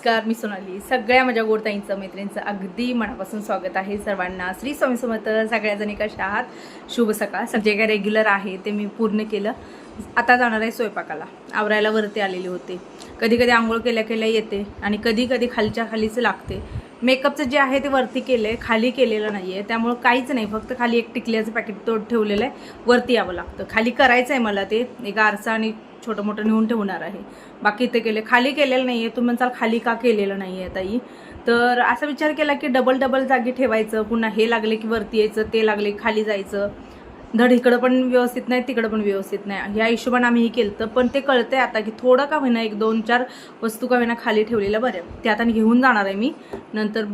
नमस्कार मी सोनाली. सगळ्या माझ्या गोडताईंचं मैत्रिणींचं अगदी मनापासून स्वागत आहे सर्वांना. श्री स्वामी समर्थ सगळ्याजणी कशा आहात? शुभ सकाळ. जे काय रेग्युलर आहे ते मी पूर्ण केलं. आता जाणार आहे स्वयंपाकाला. आवरायला वरती आलेले होते. कधी कधी आंघोळ केल्या केल्या येते आणि कधी कधी खालच्या खालीच लागते. मेकअपचं जे आहे ते वरती केलं आहे खाली केलेलं नाही आहे त्यामुळं काहीच नाही. फक्त खाली एक टिकल्याचं पॅकेट तोड ठेवलेलं आहे. वरती यावं लागतं. खाली करायचं आहे मला ते. एक आरसा आणि छोटं मोठं नेऊन ठेवणार आहे. बाकी इथे केले खाली केलेलं नाही आहे तुम्ही म्हणसाल खाली का केलेलं नाही आहे ताई? तर असा विचार केला की डबल डबल जागी ठेवायचं. पुन्हा हे लागले की वरती यायचं ते लागले खाली जायचं. धड इकडं पण व्यवस्थित नाही तिकडं पण व्यवस्थित नाही. ह्या हिशोबाने आम्ही हे केलं तर पण ते कळतंय आता की थोडं का होईना एक दोन चार वस्तू का होईना खाली ठेवलेल्या बऱ्या. ते आता घेऊन जाणार आहे मी. नंतर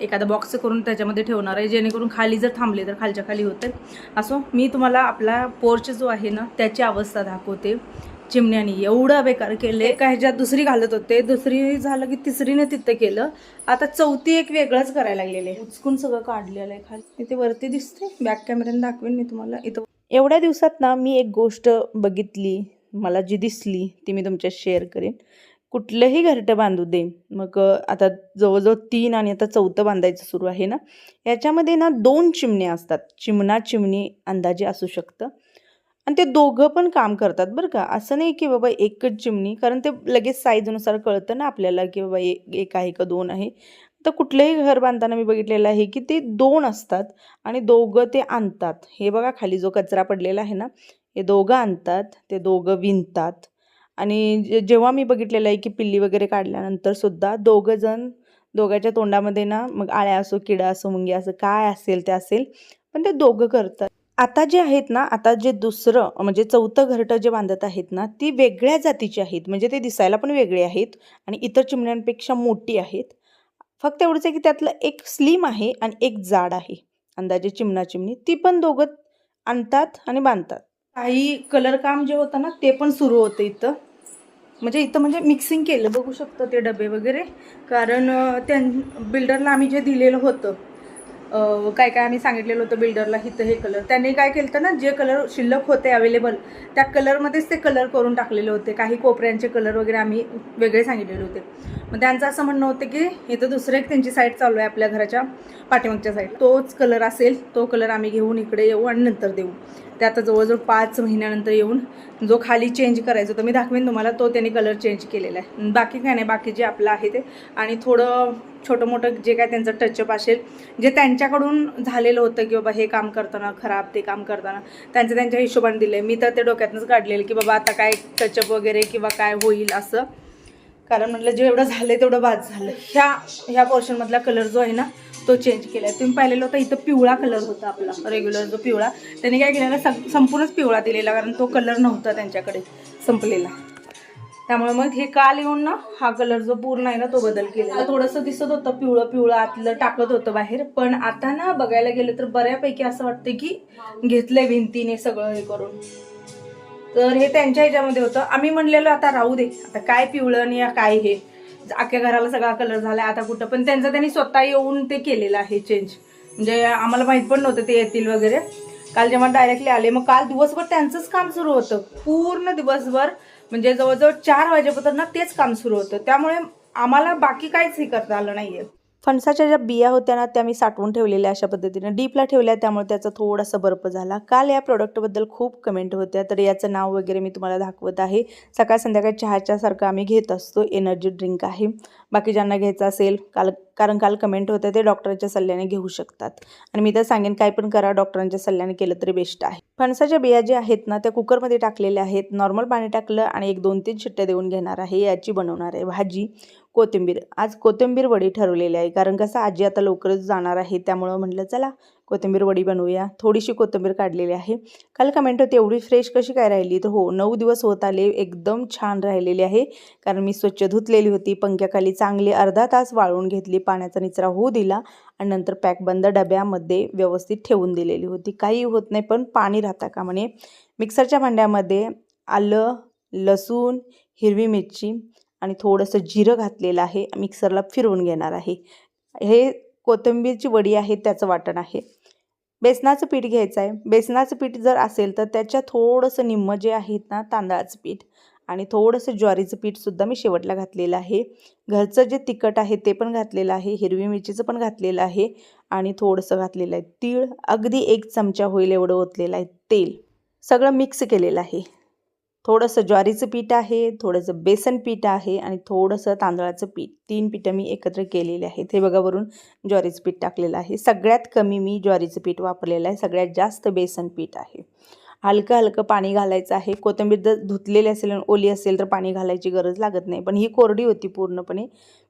एखादा बॉक्स करून त्याच्यामध्ये ठेवणार आहे जेणेकरून खाली जर थांबले तर खालच्या खाली होते असो मी तुम्हाला आपला पोर्च जो आहे ना त्याची अवस्था दाखवते. चिमण्यानी एवढं बेकार केले. एका ह्याच्यात दुसरी घालत होते. दुसरी झालं की तिसरीने तिथं केलं. आता चौथी एक वेगळंच करायला लागलेले. उचकून सगळं काढलेलं आहे खाली. इथे वरती दिसते. बॅक कॅमेऱ्याने दाखवेन मी तुम्हाला. इथं एवढ्या दिवसात ना मी एक गोष्ट बघितली. मला जी दिसली ती मी तुमच्यात शेअर करेन. कुठलंही घरटं बांधू दे. मग आता जवळजवळ तीन आणि आता चौथं बांधायचं सुरू आहे ना. याच्यामध्ये ना दोन चिमण्या असतात. चिमणा चिमणी अंदाजे असू शकतं. आणि ते दोघं पण काम करतात बरं का. असं नाही की बाबा एकच चिमणी कारण ते लगेच साईजनुसार कळतं ना आपल्याला की बाबा एक आहे का दोन आहे. तर कुठलंही घर बांधताना मी बघितलेलं आहे की ते दोन असतात आणि दोघं ते आणतात. हे बघा खाली जो कचरा पडलेला आहे ना हे दोघं आणतात ते दोघं विणतात. आणि जे- जेव्हा मी बघितलेलं आहे की पिल्ली वगैरे काढल्यानंतर सुद्धा दोघं जण दोघांच्या तोंडामध्ये ना मग आळ्या असो किडा असो मुंगी असं काय असेल ते असेल पण ते दोघं करतात. आता जे आहेत ना आता जे दुसरं म्हणजे चौथं घरटं जे बांधत आहेत ना ती वेगळ्या जातीची आहेत. म्हणजे ते दिसायला पण वेगळे आहेत आणि इतर चिमण्यांपेक्षा मोठी आहेत. फक्त एवढंच आहे की त्यातलं एक स्लिम आहे आणि एक जाड आहे. अंदाजे चिमणा चिमणी ती पण दोघं आणतात आणि बांधतात. काही कलर काम जे होतं ना ते पण सुरू होतं इथं. म्हणजे इथं म्हणजे मिक्सिंग केलं. बघू शकतो ते डबे वगैरे. कारण त्यां बिल्डरला आम्ही जे दिलेलं होतं काय काय आम्ही सांगितलेलं होतं बिल्डरला इथं हे कलर त्यांनी काय केलं होतं ना जे कलर शिल्लक होते अवेलेबल त्या कलरमध्येच ते कलर करून टाकलेले होते. काही कोपऱ्यांचे कलर वगैरे आम्ही वेगळे सांगितलेले होते. मग त्यांचं असं म्हणणं होतं की इथं दुसरं एक त्यांची साईड चालू आहे आपल्या घराच्या पाठीमागच्या साईड तोच कलर असेल तो कलर आम्ही घेऊन इकडे येऊ आणि नंतर देऊ. ते आता जवळजवळ पाच महिन्यानंतर येऊन जो खाली चेंज करायचा होता मी दाखवेन तुम्हाला तो त्यांनी कलर चेंज केलेला आहे. बाकी काय नाही बाकी जे आपलं आहे ते. आणि थोडं छोटं मोठं जे काय त्यांचं टचअप असेल जे त्यांच्याकडून झालेलं होतं की बाबा हे काम करताना खराब ते काम करताना त्यांचं त्यांच्या हिशोबाने दिलं आहे मी तर ते डोक्यातनंच काढलेलं की बाबा आता काय टचअप वगैरे किंवा काय होईल असं. कारण म्हटलं जेवढं झालं तेवढं बाद झालं ह्या ह्या पोर्शनमधला कलर जो आहे ना तो चेंज केला आहे तुम्ही पाहिलेलं होतं इथं पिवळा कलर होता आपला रेग्युलर जो पिवळा. त्यांनी काय केलेला सं संपूर्णच पिवळा दिलेला कारण तो कलर नव्हता त्यांच्याकडे संपलेला. त्यामुळे मग हे काल येऊन ना हा कलर जो पूर्ण आहे ना तो बदल केला थोडंसं दिसत होतं पिवळं पिवळं आतलं टाकत होतं बाहेर. पण आता ना बघायला गेलं तर बऱ्यापैकी असं वाटतं की घेतलंय भिंतीने सगळं हे करून. तर हे त्यांच्या ह्याच्यामध्ये होतं. आम्ही म्हणलेलो आता राहू दे. आता काय पिवळं आणि काय हे? अख्ख्या घराला सगळा कलर झाला आता कुठं? पण त्यांचं त्यांनी स्वतः येऊन ते केलेलं आहे चेंज म्हणजे आम्हाला माहीत पण नव्हतं ते येतील वगैरे. काल जेव्हा डायरेक्टली आले मग काल दिवसभर त्यांचंच काम सुरू होतं. पूर्ण दिवसभर म्हणजे जवळजवळ चार वाजेपर्यंत ना तेच काम सुरू होतं. त्यामुळे आम्हाला बाकी काहीच हे करता आलं नाहीये. फणसाच्या ज्या बिया होत्या ना त्या मी साठवून ठेवलेल्या अशा पद्धतीने. डीपला ठेवल्या त्यामुळे त्याचा थोडासा बर्फ झाला. काल या प्रोडक्टबद्दल खूप कमेंट होत्या तर याचं नाव वगैरे मी तुम्हाला दाखवत आहे. सकाळ संध्याकाळ चहाच्यासारखं आम्ही घेत असतो एनर्जी ड्रिंक आहे. बाकी ज्यांना घ्यायचं असेल काल कारण काल कमेंट होते ते डॉक्टरच्या सल्ल्याने घेऊ शकतात. आणि मी तर सांगेन काय पण करा डॉक्टरांच्या सल्ल्याने केलं तरी बेस्ट आहे. फणसाच्या बिया ज्या आहेत ना त्या कुकरमध्ये टाकलेल्या आहेत. नॉर्मल पाणी टाकलं आणि एक दोन तीन शिट्ट्या देऊन घेणार आहे. याची बनवणार आहे भाजी कोथिंबीर. आज कोथिंबीर वडी ठरवलेली आहे. कारण कसं आजी आता लवकरच जाणार आहे. त्यामुळं म्हटलं चला कोथिंबीर वडी बनवूया. थोडीशी कोथिंबीर काढलेली आहे. काल कमेंट होती एवढी फ्रेश कशी काय राहिली? तर हो नऊ दिवस होत आले एकदम छान राहिलेली आहे. कारण मी स्वच्छ धुतलेली होती पंख्याखाली चांगली अर्धा तास वाळवून घेतली पाण्याचा निचरा होऊ दिला आणि नंतर पॅक बंद डब्यामध्ये व्यवस्थित ठेवून दिलेली होती. काही होत नाही पण पाणी राहता का म्हणे? मिक्सरच्या भांड्यामध्ये आलं लसूण हिरवी मिरची आणि थोडंसं जिरं घातलेलं आहे. मिक्सरला फिरवून घेणार आहे. हे कोथिंबीरची वडी आहे त्याचं वाटण आहे. बेसनाचं पीठ घ्यायचं आहे बेसनाचं पीठ जर असेल तर त्याच्या थोडंसं निम्म जे आहेत ना तांदळाचं पीठ आणि थोडंसं ज्वारीचं पीठसुद्धा मी शेवटला घातलेलं आहे. घरचं जे तिखट आहे ते पण घातलेलं आहे. हिरवी मिरचीचं पण घातलेलं आहे आणि थोडंसं घातलेलं आहे तीळ. अगदी एक चमचा होईल एवढं ओतलेलं आहे तेल. सगळं मिक्स केलेलं आहे. थोडंसं ज्वारीचं पीठ आहे थोडंसं बेसन पीठ आहे आणि थोडंसं तांदळाचं पीठ. तीन पीठं मी एकत्र केलेली आहेत. हे बघा वरून ज्वारीचं पीठ टाकलेलं आहे. सगळ्यात कमी मी ज्वारीचं पीठ वापरलेलं आहे. सगळ्यात जास्त बेसन पीठ आहे. हलकं हलकं पाणी घालायचं आहे. कोथिंबीर जर धुतलेली असेल आणि ओली असेल तर पाणी घालायची गरज लागत नाही. पण ही कोरडी होती पूर्णपणे.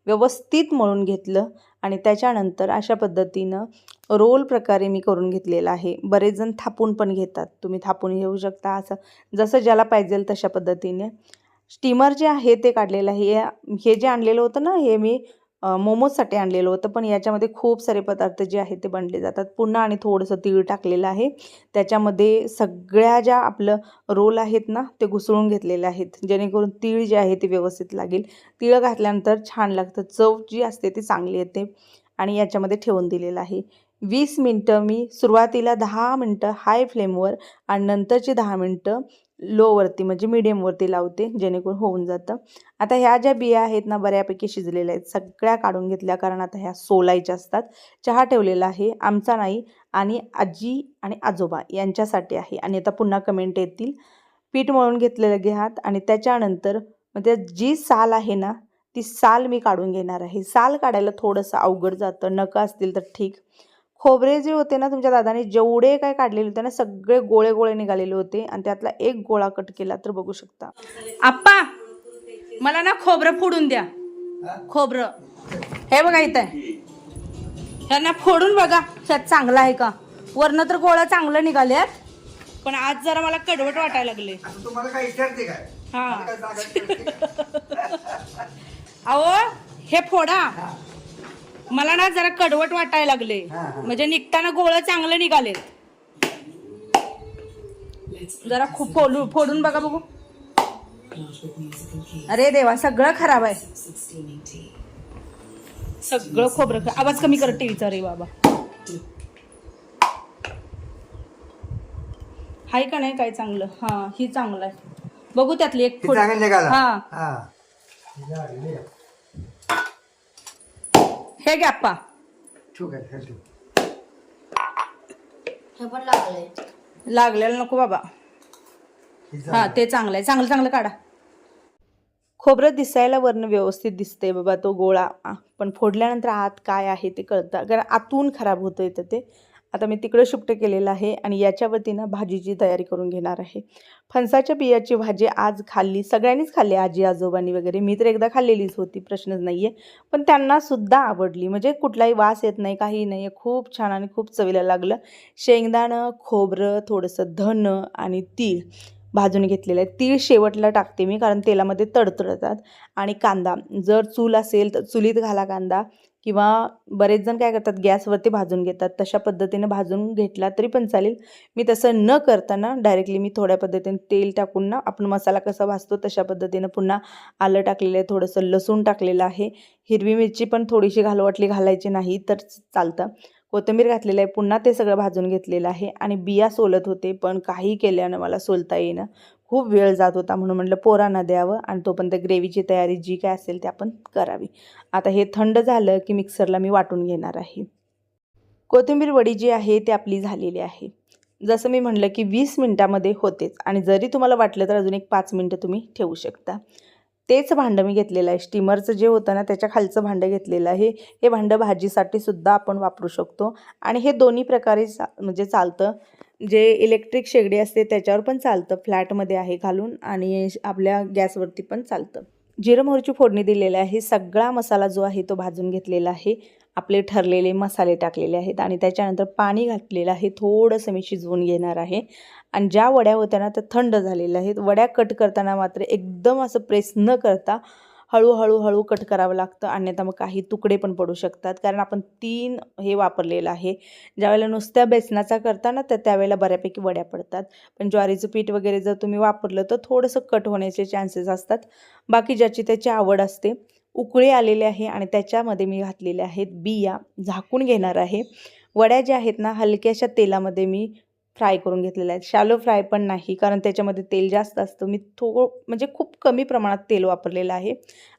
व्यवस्थित मळून घेतलं आणि त्याच्यानंतर अशा पद्धतीनं रोल प्रकारे मी करून घेतलेला आहे. बरेच जण थापून पण घेतात. तुम्ही थापून घेऊ शकता असं. जसं ज्याला पाहिजे तशा पद्धतीने. स्टीमर जे आहे ते काढलेलं आहे. हे हे जे आणलेलं होतं ना हे मी मोमोजसाठी आणलेलं होतं. पण याच्यामध्ये खूप सारे पदार्थ जे आहेत ते बनले जातात. पुन्हा आणि थोडंसं तीळ टाकलेलं आहे. त्याच्यामध्ये सगळ्या ज्या आपलं रोल आहेत ना ते घुसळून घेतलेले आहेत. जेणेकरून तीळ जे आहे ते व्यवस्थित लागेल. तीळ घातल्यानंतर छान लागतं. चव जी असते ती चांगली येते. आणि याच्यामध्ये ठेवून दिलेलं आहे. वीस मिनटं मी सुरुवातीला दहा मिनटं हाय फ्लेमवर आणि नंतरची दहा मिनटं लोवरती म्हणजे मिडियमवरती लावते जेणेकरून होऊन जातं. आता ह्या ज्या बिया आहेत ना बऱ्यापैकी शिजलेल्या आहेत. सगळ्या काढून घेतल्या कारण आता ह्या सोलायच्या असतात. चहा ठेवलेला आहे आमचा नाही आणि आजी आणि आजोबा यांच्यासाठी आहे. आणि आता पुन्हा कमेंट येतील. पीठ मळून घेतलेलं घ्यात आणि त्याच्यानंतर म्हणजे जी साल आहे ना ती साल मी काढून घेणार आहे. साल काढायला थोडंसं अवघड जातं. नकं असतील तर ठीक. खोबरे जे होते ना तुमच्या दादाने जेवढे काय काढलेले होते ना सगळे गोळे गोळे निघालेले होते आणि त्यातला एक गोळा कट केला तर बघू शकता. आप्पा मला ना खोबरं फोडून द्या. खोबरं. हे बघा इथं. ह्यांना फोडून बघा ह्यात चांगलं आहे का? वरनं तर गोळा चांगलं निघाल्यात पण आज जरा मला कडवट वाटायला लागले. आता तुम्हाला काय विचारते काय? हा? अहो हे फोडा. मला ना जरा कडवट वाटायला लागले. हा, हा. म्हणजे निघताना गोळ चांगलं निघालेत. जरा खूप फोडू फोडून बघा बघू. अरे देवा सगळं खराब आहे. सगळं खोबरं. आवाज कमी कर टीव्हीचा रे बाबा. हाय का नाही काय चांगलं? हा ही चांगलं आहे. बघू त्यातली एक ते फोड चांगलं निघाला. हा. हा. हे घ्या आप्पा. ठीक आहे ठेव. हे पण लागलंय. लागलेलं नको बाबा. हे हा. ते चांगलं आहे चांगलं चांगलं काढा. खोबरं दिसायला वरनं व्यवस्थित दिसतंय बाबा तो गोळा. आ, पण फोडल्यानंतर आत काय आहे ते कळतं. कारण आतून खराब होतं येतं ते. आता मी तिकडं शिफ्ट केलेलं आहे आणि याच्या वतीनं भाजीची तयारी करून घेणार आहे. फणसाच्या बियाची भाजी आज खाल्ली सगळ्यांनीच खाल्ली आजी आजोबांनी वगैरे. मी तर एकदा खाल्लेलीच होती प्रश्नच नाही आहे पण त्यांनासुद्धा आवडली. म्हणजे कुठलाही वास येत नाही काही नाही आहे खूप छान आणि खूप चवीला लागलं. शेंगदाणं खोबरं थोडंसं धन आणि तीळ भाजून घेतलेलं आहे. तीळ शेवटला टाकते मी कारण तेलामध्ये तडतडतात. आणि कांदा जर चूल असेल तर चुलीत घाला कांदा. किंवा बरेच जण काय करतात गॅसवरती भाजून घेतात. तशा पद्धतीने भाजून घेतला तरी पण चालेल. मी तसं न करताना डायरेक्टली मी थोड्या पद्धतीने तेल टाकून ना आपण मसाला कसा भाजतो तशा पद्धतीनं पुन्हा आलं टाकलेलं आहे थोडंसं लसूण टाकलेलं आहे. हिरवी मिरची पण थोडीशी घालवाटली घालायची नाही तर चालतं. कोथिंबीर घातलेलं आहे पुन्हा ते सगळं भाजून घेतलेलं आहे. आणि बिया सोलत होते पण काही केल्यानं मला सोलता येईना. खूप वेळ जात होता म्हणून म्हटलं पोरांना द्यावं आणि तोपर्यंत ग्रेव्हीची तयारी जी काय असेल ते आपण करावी. आता हे थंड झालं की मिक्सरला मी वाटून घेणार आहे. कोथिंबीर वडी जी आहे ती आपली झालेली आहे. जसं मी म्हटलं की वीस मिनटामध्ये होतेच आणि जरी तुम्हाला वाटलं तर अजून एक पाच मिनटं तुम्ही ठेवू शकता. तेच भांडं मी घेतलेलं आहे. स्टीमरचं जे होतं ना त्याच्या खालचं भांडं घेतलेलं आहे. हे भांडं भाजीसाठी सुद्धा आपण वापरू शकतो. आणि हे दोन्ही प्रकारे चा म्हणजे चालतं. जे इलेक्ट्रिक शेगडी असते त्याच्यावर पण चालतं. फ्लॅटमध्ये आहे घालून आणि आपल्या गॅसवरती पण चालतं. जिरं मोहरीची फोडणी दिलेली आहे. सगळा मसाला जो आहे तो भाजून घेतलेला आहे. आपले ठरलेले मसाले टाकलेले आहेत आणि त्याच्यानंतर पाणी घातलेलं आहे. थोडंसं मी शिजवून घेणार आहे. आणि ज्या वड्या होत्या ना त्या थंड झालेल्या आहेत. वड्या कट करताना मात्र एकदम असं प्रेस न करता हळूहळू हळू कट करावं लागतं. अन्यथा मग काही तुकडे पण पडू शकतात. कारण आपण तीन हे वापरलेलं आहे. ज्यावेळेला नुसत्या बेसनाचा करताना तर त्यावेळेला बऱ्यापैकी वड्या पडतात. पण ज्वारीचं पीठ वगैरे जर तुम्ही वापरलं तर थोडंसं कट होण्याचे चान्सेस असतात. बाकी ज्याची त्याची आवड असते उकळी आलेले आहे आणि त्याच्यामध्ये मी घातलेल्या आहेत बिया. झाकून घेणार आहे. वड्या ज्या आहेत ना हलक्याशा तेलामध्ये मी फ्राय करून घेतलेल्या आहेत. शॅलो फ्राय पण नाही कारण त्याच्यामध्ये तेल जास्त असतं. मी थोडं म्हणजे खूप कमी प्रमाणात तेल वापरलेलं आहे.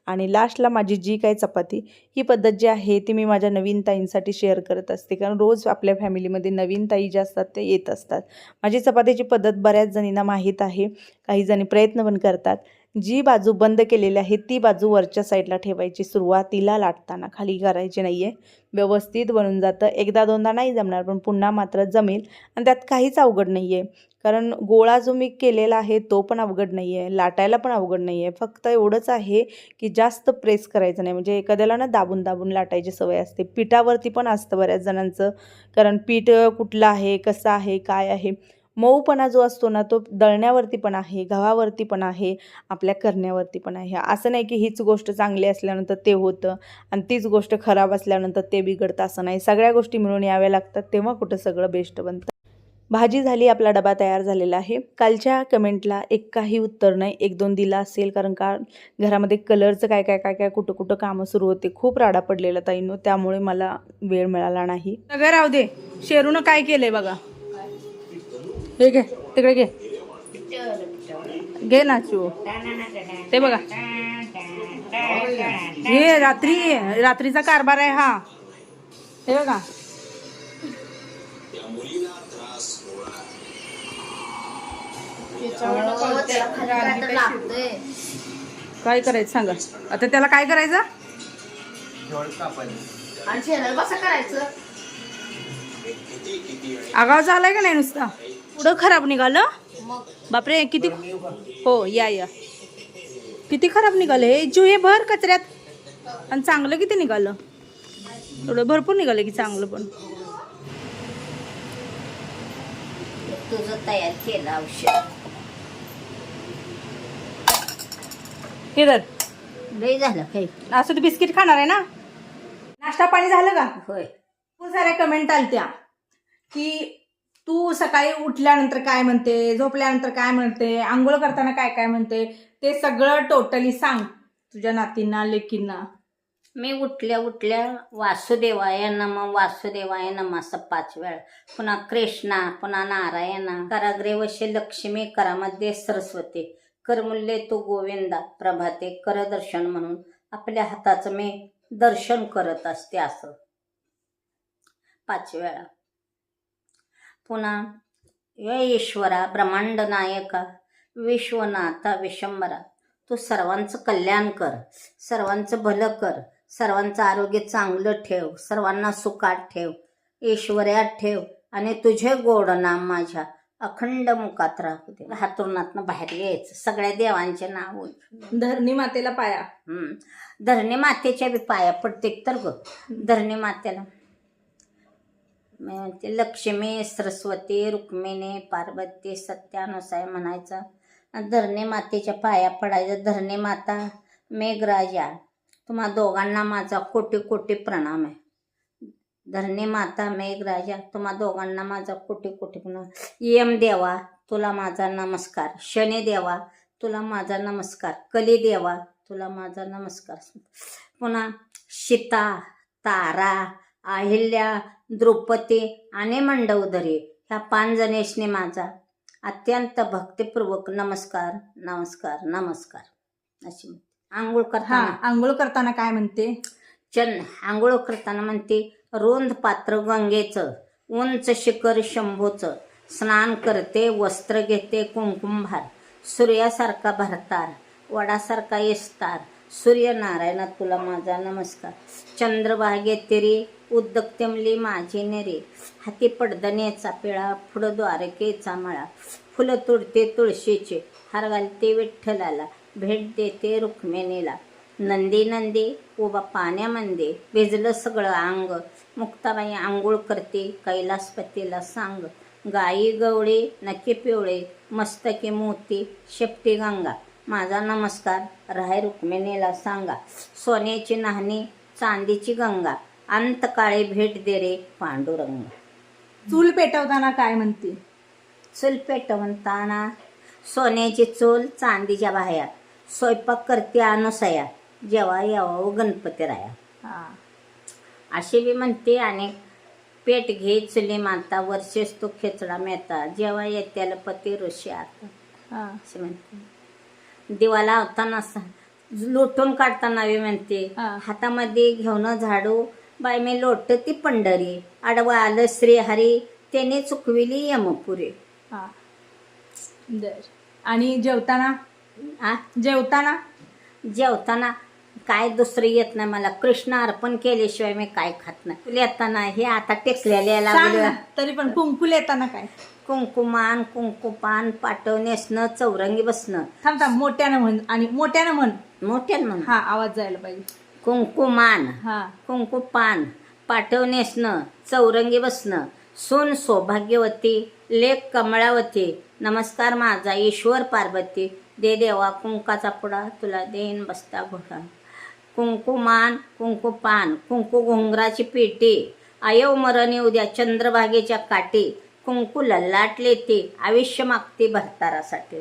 आणि लास्टला माझी जी काही चपाती ही पद्धत जी आहे ती मी माझ्या नवीन ताईंसाठी शेअर करत असते. कारण रोज आपल्या फॅमिलीमध्ये नवीन ताई ज्या असतात ते येत असतात. माझी चपातीची पद्धत बऱ्याच जणींना माहीत आहे. काही जणी प्रयत्न पण करतात. जी बाजू बंद केलेली आहे ती बाजू वरच्या साईडला ठेवायची. सुरुवातीला लाटताना खाली करायची नाही आहे व्यवस्थित बनून जातं. एकदा दोनदा नाही जमणार पण पुन्हा मात्र जमेल. आणि त्यात काहीच अवघड नाही आहे कारण गोळा जो मी केलेला आहे तो पण अवघड नाही आहे लाटायला पण अवघड नाही आहे फक्त एवढंच आहे की जास्त प्रेस करायचं नाही. म्हणजे एखाद्याला ना दाबून दाबून लाटायची सवय असते. पिठावरती पण असतं बऱ्याच जणांचं. कारण पीठ कुठलं आहे कसं आहे काय आहे? मऊपणा जो असतो ना तो दळण्यावरती पण आहे गव्हावरती पण आहे आपल्या करण्यावरती पण आहे. असं नाही की हीच गोष्ट चांगली असल्यानंतर ते होतं आणि तीच गोष्ट खराब असल्यानंतर ते बिघडतं असं नाही. सगळ्या गोष्टी मिळून याव्या लागतात तेव्हा कुठं सगळं बेस्ट बनतं. भाजी झाली आपला डबा तयार झालेला आहे. कालच्या कमेंटला एक काही उत्तर नाही एक दोन दिला असेल कारण का घरामध्ये कलरचं काय काय काय काय कुठं कुठं कामं सुरू होते. खूप राडा पडलेला ताईनो त्यामुळे मला वेळ मिळाला नाही. सगळं राहू दे. शेरून काय केलंय बघा? हे घे तिकडे घे. घे नाचू. ते बघा. हे रात्री रात्रीचा कारभार आहे हा. हे बघा. काय करायचं सांगा? आता त्याला काय करायचं? आगाव झालाय का नाही नुसता? पुढं खराब निघालं? बापरे किती हो या या. किती खराब निघालं? हे जो हे भर कचऱ्यात. आणि चांगलं किती निघालं? एवढं भरपूर निघालं की चांगलं पण. तुझं तयार केलं औषध. हे लय झालं काही असं तू बिस्किट खाणार आहे ना? नाश्ता पाणी झालं का? होय. खूप साऱ्या कमेंट आलत्या. की तू सकाळी उठल्यानंतर काय म्हणते? झोपल्यानंतर काय म्हणते? आंघोळ करताना काय काय म्हणते? ते सगळं टोटली सांग तुझ्या नातींना लेकींना. मी उठल्या उठल्या वासुदेवाय नम वासुदेवाय नम असं पाच वेळा. पुन्हा कृष्णा पुन्हा नारायणा. कराग्रे वशे लक्ष्मी करामध्ये सरस्वती. करमुल्ले तू गोविंदा प्रभाते करदर्शन म्हणून आपल्या हाताचं मी दर्शन करत असते असं. पाच वेळा. पुन्हा ये ईश्वरा ब्रह्मांड नायका विश्वनाथा विशंबरा तू सर्वांचं कल्याण कर सर्वांचं भलं कर सर्वांचं आरोग्य चांगलं ठेव सर्वांना सुखात ठेव ईश्वर्यात ठेव आणि तुझे गोड नाम माझ्या अखंड मुखात राहू दे हातूनातनं बाहेर यायचं सगळ्या देवांचे नाव. धरणी मातेला पाया हम्म. धरणी मातेच्या बी पाया पडते तर ग धरणी मातेला ते लक्ष्मी सरस्वती रुक्मिणी पार्वती सत्यानुसाय म्हणायचं. धरणे मातेच्या पाया पडायचं. धरणे माता मेघराजा तुम्हा दोघांना माझा कोटी कोटी प्रणाम आहे. धरणी माता मेघराजा तुम्हा दोघांना माझा कोटी कोटी प्रणाम. यम देवा तुला माझा नमस्कार. शनी देवा तुला माझा नमस्कार. कली देवा तुला माझा नमस्कार. पुन्हा शिता तारा अहिल्या द्रौपदी आणि मंडवधरी ह्या पाच जणेशने माझा अत्यंत भक्तिपूर्वक नमस्कार नमस्कार नमस्कार. अशी. आंघोळ हा करताना आंघोळ करताना काय म्हणते? चन आंघोळ करताना म्हणते रुंद पात्र गंगेचं उंच शिखर शंभूचं स्नान करते वस्त्र घेते कुंकुमभार सूर्यासारखा भरतार वडासारखा येस्तार सूर्यनारायणात तुला माझा नमस्कार. चंद्रभागे तिरी उद्दक्तमली माझी नेरे. हाती पडदण्याचा पिळा फुडं द्वारकेचा मळा. फुलं तुडते तुळशीचे हार घालते विठ्ठलाला. भेट देते रुक्मिणीला. नंदी नंदी उभा पाण्यामध्ये भिजलं सगळं अंग. मुक्ताबाई आंघोळ करते कैलासपतीला सांग. गाई गवळे नके पिवळे मस्तकी मोती शेपटी गंगा. माझा नमस्कार. राय रुक्मिणीला सांगा सोन्याची नाहणी चांदीची गंगा अंतकाळी भेट दे रे पांडुरंग. चूल पेटवताना काय म्हणते? चूल पेटवताना सोन्याची चूल चांदीच्या बाह्या स्वयंपाक करते अनुसया जेव्हा यावं गणपती राया. हा. अशी बी म्हणते आणि पेट घे चुली माता वर्षेस तो खेचडा मेहता जेव्हा येत्याला पती ऋषी आता. हा. असे म्हणते. दिवा लावताना स- लोटून काढताना बी म्हणते. हातामध्ये घेऊन झाडू बाय मी लोटती पंढरी आडवा आलं श्रीहरी त्याने चुकविली यमपुरी. आणि जेवताना? आ? जेवताना? जेवताना काय दुसरं येत नाही मला. कृष्ण अर्पण केल्याशिवाय मी काय खात नाही. तुला येताना हे आता टेकलेल्या सांग लागलं. ना, तरी पण कुंकुल येताना काय? कुंकुमान कुंकुपान पाटव नेसणं चौरंगी बसणं. थांब थांब मोठ्यानं म्हण आणि मोठ्यानं म्हण. मोठ्यान म्हणून हा आवाज जायला पाहिजे. कुंकुमान हा. कुंकुपान पाटव नेसणं चौरंगी बसणं. सून सौभाग्यवती लेख कमळावती. नमस्कार माझा ईश्वर पार्वती. दे देवा कुंकाचा पुडा तुला देईन बसता घोडा. कुंकुमान कुंकुपान कुंकू घुंगराची पेटी आयव मरणे उद्या चंद्रभागेच्या काठी कुंकू लल्लाटले ते आयुष्य मागते भरतारासाठी.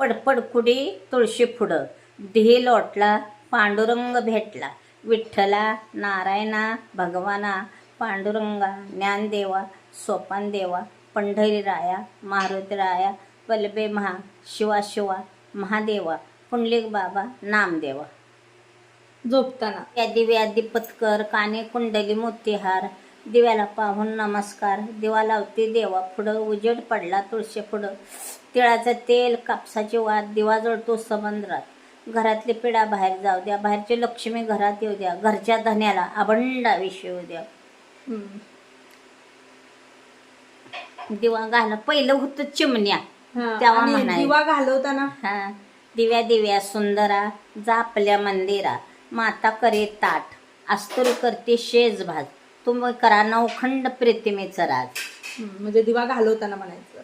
पडपड कुडी तुळशी फुडं ढी लोटला पांडुरंग भेटला विठ्ठला नारायणा भगवाना पांडुरंगा ज्ञानदेवा सोपान देवा पंढरीराया मारुतीराया पल्बे महा शिवा शिवा महादेवा पुंडलिक बाबा नामदेवा. झोपताना. या दिव्यादी पत्कर काने कुंडली मोतीहार दिव्याला पाहून नमस्कार. दिवा लावते देवा पुढं उजेड पडला तुळशी पुढं. तिळाचं तेल कापसाची वाद दिवा जळतो समुद्रात. घरातली पिढा बाहेर जाऊ द्या बाहेरची लक्ष्मी घरात येऊ द्या घरच्या धन्याला अबंड आयुष्य येऊ द्या. दिवा घाला पहिलं होतं चिमण्या. तेव्हा. दिवा घालवताना? हा दिव्या दिव्या सुंदरा जा आपल्या मंदिरा. माता करे ताट. आस्तुरी करते शेज भात. तुम्ही करा नवखंड प्रीतिमेचं राज. म्हणजे दिवा घालवताना म्हणायचं.